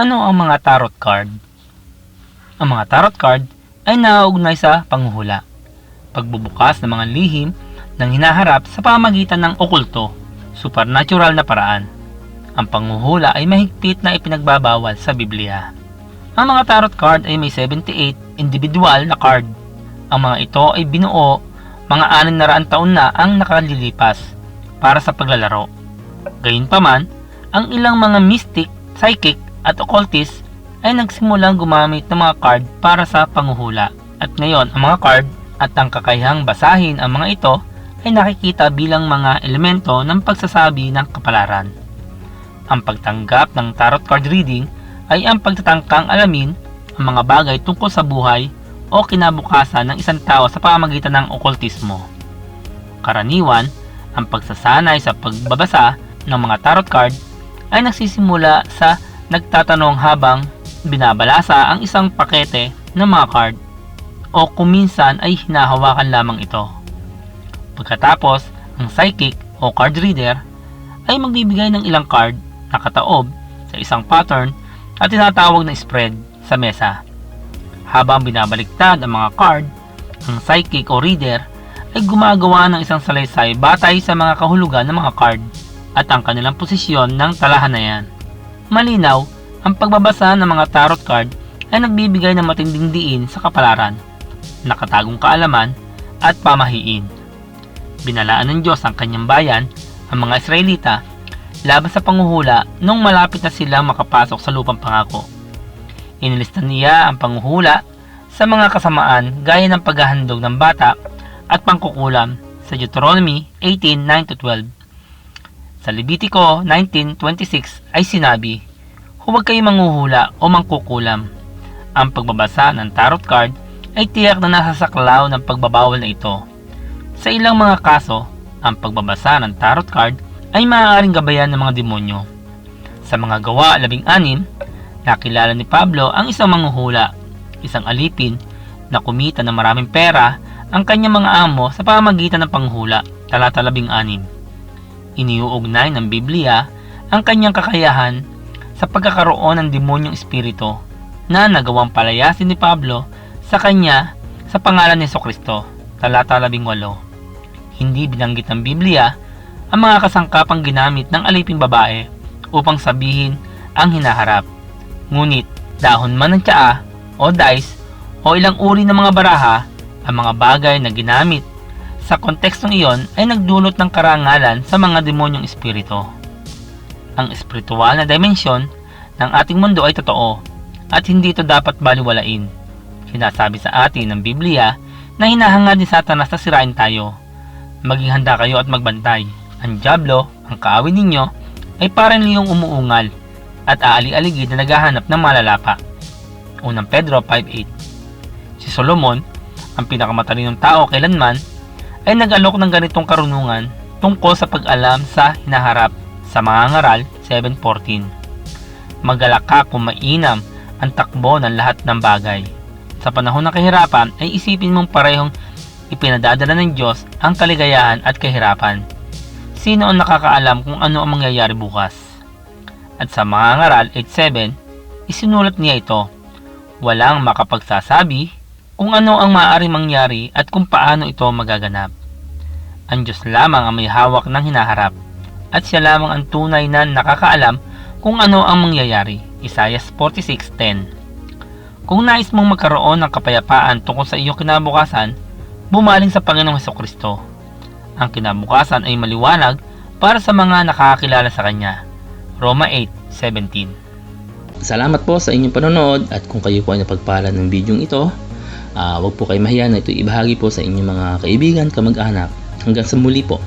Ano ang mga tarot card? Ang mga tarot card ay nauugnay sa panghuhula, pagbubukas ng mga lihim ng hinaharap sa pamagitan ng okulto, supernatural na paraan. Ang panghuhula ay mahigpit na ipinagbabawal sa Biblia. Ang mga tarot card ay may 78 individual na card. Ang mga ito ay binuo mga anim na raan taon na ang nakalilipas para sa paglalaro. Gayunpaman, ang ilang mga mystic, psychic at occultist ay nagsimulang gumamit ng mga card para sa panguhula. At ngayon, ang mga card at ang kakayahang basahin ang mga ito ay nakikita bilang mga elemento ng pagsasabi ng kapalaran. Ang pagtanggap ng tarot card reading ay ang pagtatangkang alamin ang mga bagay tungkol sa buhay o kinabukasan ng isang tao sa pamagitan ng okultismo. Karaniwan, ang pagsasanay sa pagbabasa ng mga tarot card ay nagsisimula sa nagtatanong habang binabalasa ang isang pakete ng mga card o kuminsan ay hinahawakan lamang ito. Pagkatapos, ang psychic o card reader ay magbibigay ng ilang card na kataob sa isang pattern at tinatawag na spread sa mesa. Habang binabaliktad ang mga card, ang psychic o reader ay gumagawa ng isang salaysay batay sa mga kahulugan ng mga card at ang kanilang posisyon ng talahanayan. Malinaw, ang pagbabasa ng mga tarot card ay nagbibigay ng matinding diin sa kapalaran, nakatagong kaalaman at pamahiin. Binalaan ng Diyos ang kanyang bayan, ang mga Israelita, laban sa panguhula nung malapit na sila makapasok sa lupang pangako. Inilista niya ang panguhula sa mga kasamaan gaya ng paghahandog ng bata at pangkukulam sa Deuteronomy 18:9-12. Sa Levitico 19:26 ay sinabi, Huwag kayo manghuhula o mangkukulam. Ang pagbabasa ng tarot card ay tiyak na nasa saklaw ng pagbabawal na ito. Sa ilang mga kaso, ang pagbabasa ng tarot card ay maaaring gabayan ng mga demonyo. Sa mga gawa 16, nakilala ni Pablo ang isang manghuhula, isang alipin na kumita ng maraming pera ang kanyang mga amo sa pamagitan ng panghula, talata 16. Iniuugnay ng Biblia ang kanyang kakayahan sa pagkakaroon ng demonyong espiritu na nagawang palayasin ni Pablo sa kanya sa pangalan ni Kristo, talata 18. Hindi binanggit ng Biblia ang mga kasangkapang ginamit ng aliping babae upang sabihin ang hinaharap. Ngunit dahon man ng tsaa o dice o ilang uri ng mga baraha, ang mga bagay na ginamit sa kontekstong iyon ay nagdulot ng karangalan sa mga demonyong espiritu. Ang espiritual na dimensyon ng ating mundo ay totoo at hindi ito dapat baliwalain. Sinasabi sa atin ng Biblia na hinahangad ni Satanas na sirain tayo. Maging handa kayo at magbantay. Ang Diablo, ang kaawin ninyo, ay parang liyong umuungal at aali-aligid na naghahanap ng malalapa. Unang Pedro 5.8 Si Solomon, ang pinakamatalinong tao kailanman, ay nag-alok ng ganitong karunungan tungkol sa pag-alam sa hinaharap sa mga ngaral 7.14. Magalak ka kung mainam ang takbo ng lahat ng bagay. Sa panahon ng kahirapan ay isipin mong parehong ipinadadala ng Diyos ang kaligayahan at kahirapan. Sino ang nakakaalam kung ano ang mangyayari bukas? At sa mga ngaral 8.7, isinulat niya ito, walang makapagsasabi kung ano ang maaaring mangyari at kung paano ito magaganap. Ang Diyos lamang ang may hawak ng hinaharap at siya lamang ang tunay na nakakaalam kung ano ang mangyayari. Isaiah 46.10 Kung nais mong magkaroon ng kapayapaan tungkol sa iyong kinabukasan, bumaling sa Panginoong Heso Kristo. Ang kinabukasan ay maliwanag para sa mga nakakakilala sa Kanya. Roma 8.17 Salamat po sa inyong panonood at kung kayo po ay napagpala ng video ito, ah, huwag po kayo mahiya na ito ibahagi po sa inyong mga kaibigan, kamag-anak. Hanggang sa muli po.